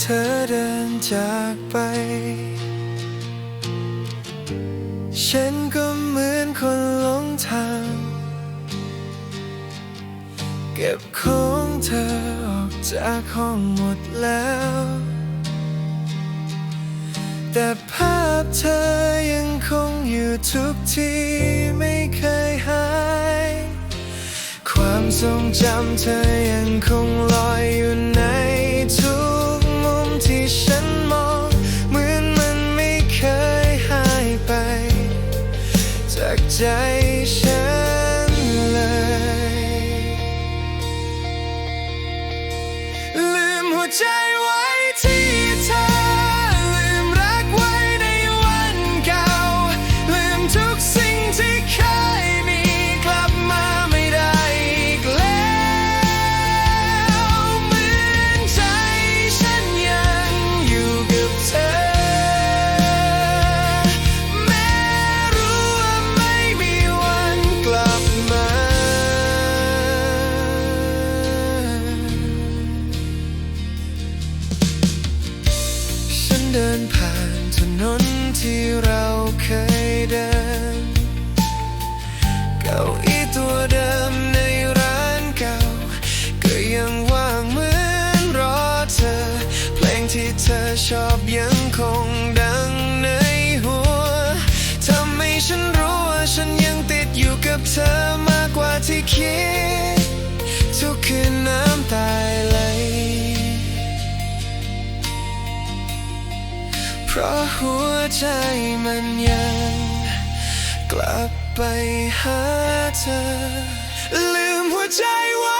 เธอเดินจากไป ฉันก็เหมือนคนหลงทาง เก็บของเธอออกจากห้องหมดแล้ว แต่ภาพเธอยังคงอยู่ทุกที่ไม่เคยหาย ความทรงจำเธอยังคงลอย ลื เดินผ่านถนนที่เราเคยเดิน เก้าอี้ตัวเดิมในร้านเก่า ก็ยังว่างเหมือนรอเธอ เพลงที่เธอชอบยังคงดังในหัวทำให้ฉันรู้ว่าฉันยังติดอยู่กับเธอมากกว่าที่คิด ราะหัวใจมันยังกลับไปหาเธอ ลืมหัวใจไว้ที่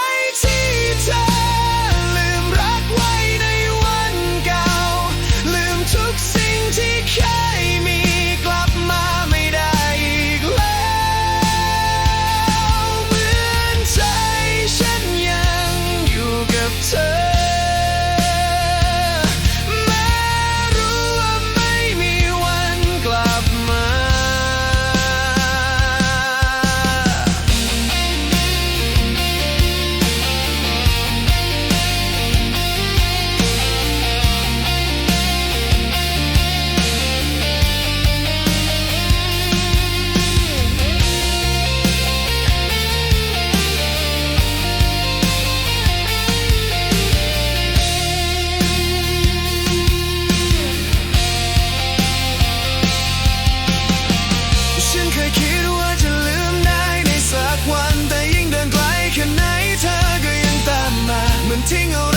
ม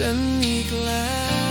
ฉันอีกแล้ว